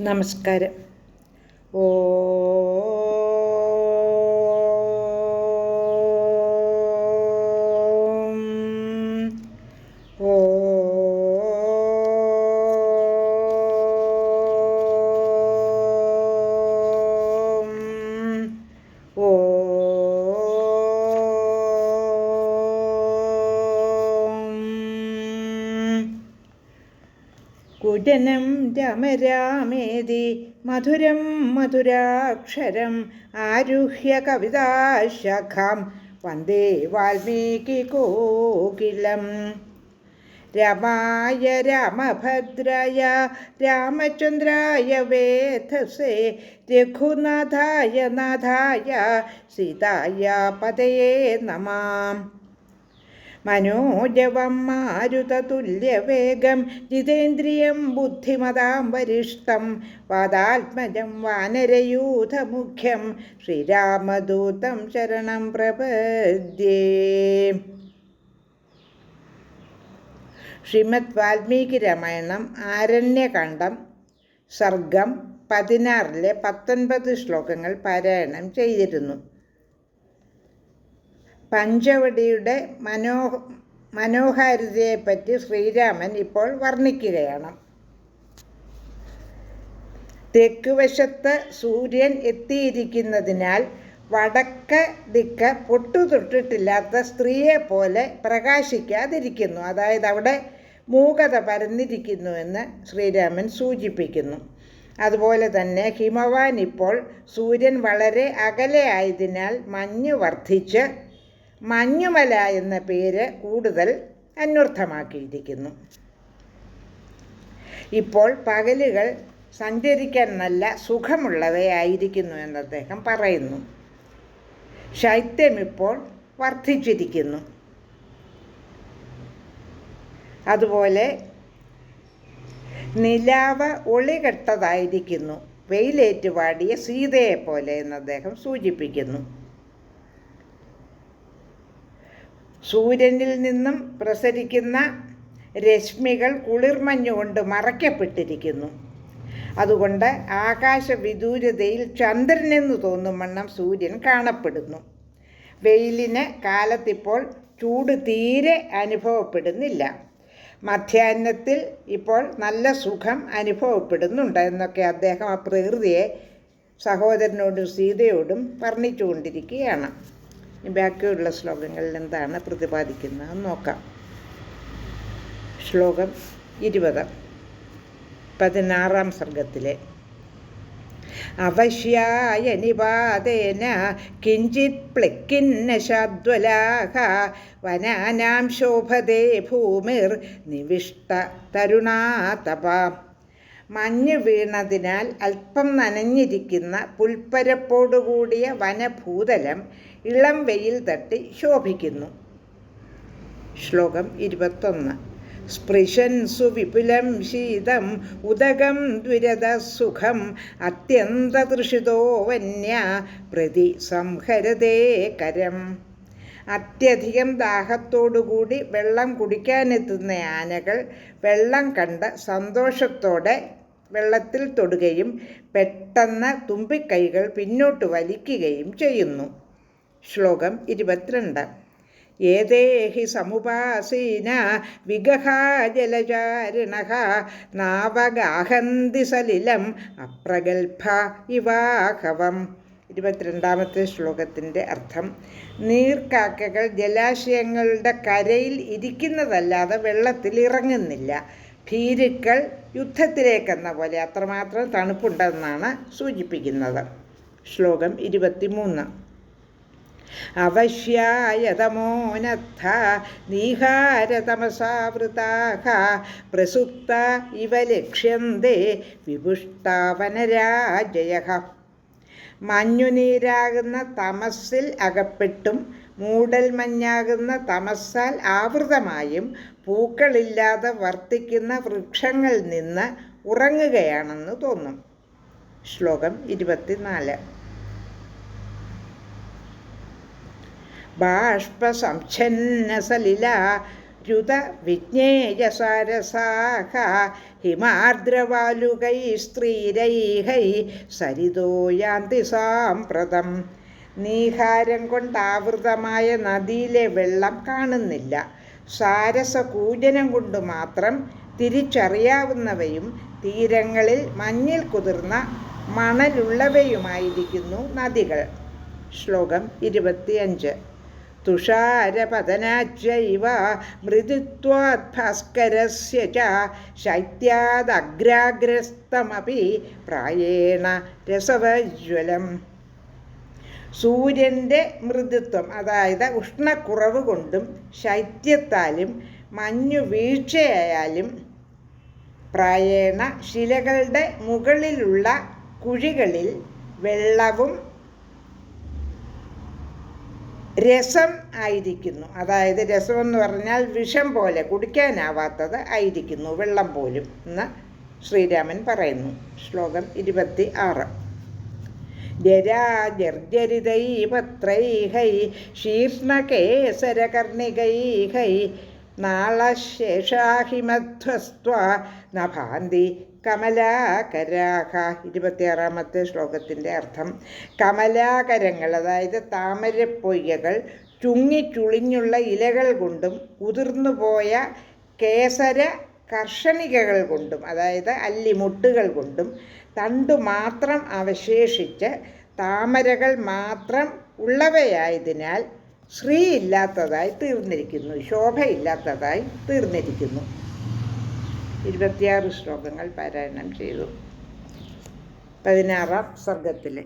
നമസ്കാരം. ഓ गुडनं रमरामेदि मधुरं मधुराक्षरम् आरुह्य कविताशाखां वंदे वाल्मीकिकोकिलम् रमाय रामभद्राय रामचन्द्राय वेधसे, रघुनाथाय नाथाय सीताय पदये नमाम् മനോജവം മാരുതതുല്യവേഗം ജിതേന്ദ്രിയം ബുദ്ധിമതാം വരിഷ്ടം വാദാത്മജം വാനരയൂഥമുഖ്യം ശ്രീരാമദൂതം ശരണം പ്രപദ്യേ. ശ്രീമദ് വാൽമീകി രാമായണം ആരണ്യകാന്ഡം സർഗം പതിനാറിലെ പത്തൊൻപത് ശ്ലോകങ്ങൾ പാരായണം ചെയ്തിരുന്നു. പഞ്ചവടിയുടെ മനോ മനോഹാരിതയെപ്പറ്റി ശ്രീരാമൻ ഇപ്പോൾ വർണിക്കുകയാണ്. തെക്ക് വശത്ത് സൂര്യൻ എത്തിയിരിക്കുന്നതിനാൽ വടക്ക് ദിക്ക് പൊട്ടുതൊട്ടിട്ടില്ലാത്ത സ്ത്രീയെ പോലെ പ്രകാശിക്കാതിരിക്കുന്നു. അതായത് അവിടെ മൂകത പരന്നിരിക്കുന്നു എന്ന് ശ്രീരാമൻ സൂചിപ്പിക്കുന്നു. അതുപോലെ തന്നെ ഹിമവാൻ ഇപ്പോൾ സൂര്യൻ വളരെ അകലെ ആയതിനാൽ മഞ്ഞ് വർദ്ധിച്ച് മഞ്ഞുമല എന്ന പേര് കൂടുതൽ അന്വർത്ഥമാക്കിയിരിക്കുന്നു. ഇപ്പോൾ പകലുകൾ സഞ്ചരിക്കാൻ നല്ല സുഖമുള്ളവയായിരിക്കുന്നു എന്ന് അദ്ദേഹം പറയുന്നു. ശൈത്യം ഇപ്പോൾ വർദ്ധിച്ചിരിക്കുന്നു. അതുപോലെ നിലാവ് ഒളികെട്ടതായിരിക്കുന്നു. വെയിലേറ്റുപാടിയ സീതയെപ്പോലെ സീതയെ പോലെ എന്ന് അദ്ദേഹം സൂചിപ്പിക്കുന്നു. സൂര്യനിൽ നിന്നും പ്രസരിക്കുന്ന രശ്മികൾ കുളിർമഞ്ഞുകൊണ്ട് മറയ്ക്കപ്പെട്ടിരിക്കുന്നു. അതുകൊണ്ട് ആകാശ വിദൂരതയിൽ ചന്ദ്രനെന്ന് തോന്നും വണ്ണം സൂര്യൻ കാണപ്പെടുന്നു. വെയിലിന് കാലത്തിപ്പോൾ ചൂട് തീരെ അനുഭവപ്പെടുന്നില്ല. മധ്യാഹ്നത്തിൽ ഇപ്പോൾ നല്ല സുഖം അനുഭവപ്പെടുന്നുണ്ട് എന്നൊക്കെ അദ്ദേഹം ആ പ്രകൃതിയെ സഹോദരനോടും സീതയോടും വർണിച്ചുകൊണ്ടിരിക്കുകയാണ്. ബാക്കിയുള്ള ശ്ലോകങ്ങളിൽ എന്താണ് പ്രതിപാദിക്കുന്നത് നോക്കാം. ശ്ലോകം ഇരുപത്. പതിനാറാം സർഗത്തിലെ. അവശ്യായ നിപാതേന കിഞ്ചിത് പ്ലക്കിന്ന ശാദ്വലാഹ വനാനാം ശോഭതേ ഭൂമിർ നിവിഷ്ട തരുണാതപ മഞ്ഞ് വീണതിനാൽ അല്പം നനഞ്ഞിരിക്കുന്ന പുൽപ്പരപ്പോടുകൂടിയ വനഭൂതലം ഇളം വെയിൽ തട്ടി ശോഭിക്കുന്നു. ശ്ലോകം ഇരുപത്തൊന്ന്. സ്പൃശൻ സുവിപുലം ശീതം ഉദകം ദ്വിരതസുഖം അത്യന്തതൃഷിതോ വന്യ പ്രതി സംഹരതേ കരം. അത്യധികം ദാഹത്തോടുകൂടി വെള്ളം കുടിക്കാനെത്തുന്ന ആനകൾ വെള്ളം കണ്ട് സന്തോഷത്തോടെ വെള്ളത്തിൽ തൊടുകയും പെട്ടെന്ന് തുമ്പിക്കൈകൾ പിന്നോട്ട് വലിക്കുകയും ചെയ്യുന്നു. ശ്ലോകം ഇരുപത്തിരണ്ട്. ഏതേഹി സമുപാസീന വിഗഹാജലചാരിണ നാവഗാഹന്തി സലിലം അപ്രഗൽഭ ഇവാഹവം. ഇരുപത്തിരണ്ടാമത്തെ ശ്ലോകത്തിന്റെ അർത്ഥം നീർക്കാക്കകൾ ജലാശയങ്ങളുടെ കരയിൽ ഇരിക്കുന്നതല്ലാതെ വെള്ളത്തിൽ ഇറങ്ങുന്നില്ല. ഭീരുക്കൾ യുദ്ധത്തിലേക്കെന്ന പോലെ അത്രമാത്രം തണുപ്പുണ്ടെന്നാണ് സൂചിപ്പിക്കുന്നത്. ശ്ലോകം ഇരുപത്തിമൂന്ന്. അവശ്യായതമോനത്ഥ നീഹാരതമസാവൃതാഹ പ്രസുപ്ത ഇവ ലക്ഷ്യന്തേ വിപുഷ്ടാവനരാജയ മഞ്ഞുനീരാകുന്ന തമസ്സിൽ അകപ്പെട്ടും മൂടൽ മഞ്ഞാകുന്ന തമസ്സാൽ ആവൃതമായും പൂക്കളില്ലാതെ വർത്തിക്കുന്ന വൃക്ഷങ്ങളിൽ നിന്ന് ഉറങ്ങുകയാണെന്ന് തോന്നും. ശ്ലോകം ഇരുപത്തിനാല്. ബാഷ്പസംച്ഛന്നസലില രുത വിജ്ഞേയസാരസാഹ ഹിമാർദ്രവാലുകൈ സ്ത്രീരൈഹൈ സരിതോ യാന്തി സാമ്പ്രതം നീഹാരം കൊണ്ടാവൃതമായ നദിയിലെ വെള്ളം കാണുന്നില്ല. സാരസകൂജനം കൊണ്ട് മാത്രം തിരിച്ചറിയാവുന്നവയും തീരങ്ങളിൽ മഞ്ഞിൽ കുതിർന്ന മണലുള്ളവയുമായിരിക്കുന്നു നദികൾ. ശ്ലോകം ഇരുപത്തിയഞ്ച്. തുഷാരപതനാച്ചൈവ മൃദുത്വാത് ഭാസ്കരസ്യ ച ശൈത്യാദഗ്രാഗ്രസ്തമപി പ്രായേണ രസവജ്വലം. സൂര്യന്റെ മൃദുത്വം അതായത് ഉഷ്ണക്കുറവ് കൊണ്ടും ശൈത്യത്താലും മഞ്ഞു വീഴ്ചയായാലും പ്രായേണ ശിലകളുടെ മുകളിലുള്ള കുഴികളിൽ വെള്ളവും രസം ആയിരിക്കുന്നു. അതായത് രസമെന്ന് പറഞ്ഞാൽ വിഷം പോലെ കുടിക്കാനാവാത്തത് ആയിരിക്കുന്നു. വെള്ളം പോലും എന്ന് ശ്രീരാമൻ പറയുന്നു. ശ്ലോകം ഇരുപത്തി ആറ് ജരാജർജരിതൈപത്രൈഹൈ ശീർഷ്ണകേസരകർണികൈഹൈ നാളശേഷാഹിമധ്വസ്ത്വ നഭാന്തി കമലാകരാഹ. ഇരുപത്തിയാറാമത്തെ ശ്ലോകത്തിന്റെ അർത്ഥം കമലാകരങ്ങൾ അതായത് താമരപ്പൊയ്യകൾ ചുങ്ങിച്ചുളിഞ്ഞുള്ള ഇലകൾ കൊണ്ടും ഉതിർന്നുപോയ കേസര കർഷണികകൾ കൊണ്ടും അതായത് അല്ലിമുട്ടുകൾ കൊണ്ടും തണ്ടു മാത്രം അവശേഷിച്ച് താമരകൾ മാത്രം ഉള്ളവയായതിനാൽ ശ്രീ ഇല്ലാത്തതായി തീർന്നിരിക്കുന്നു ശോഭയില്ലാത്തതായി തീർന്നിരിക്കുന്നു. ഇരുപത്തിയാറ് ശ്ലോകങ്ങൾ പാരായണം ചെയ്തു. പതിനാറാം സർഗത്തിലെ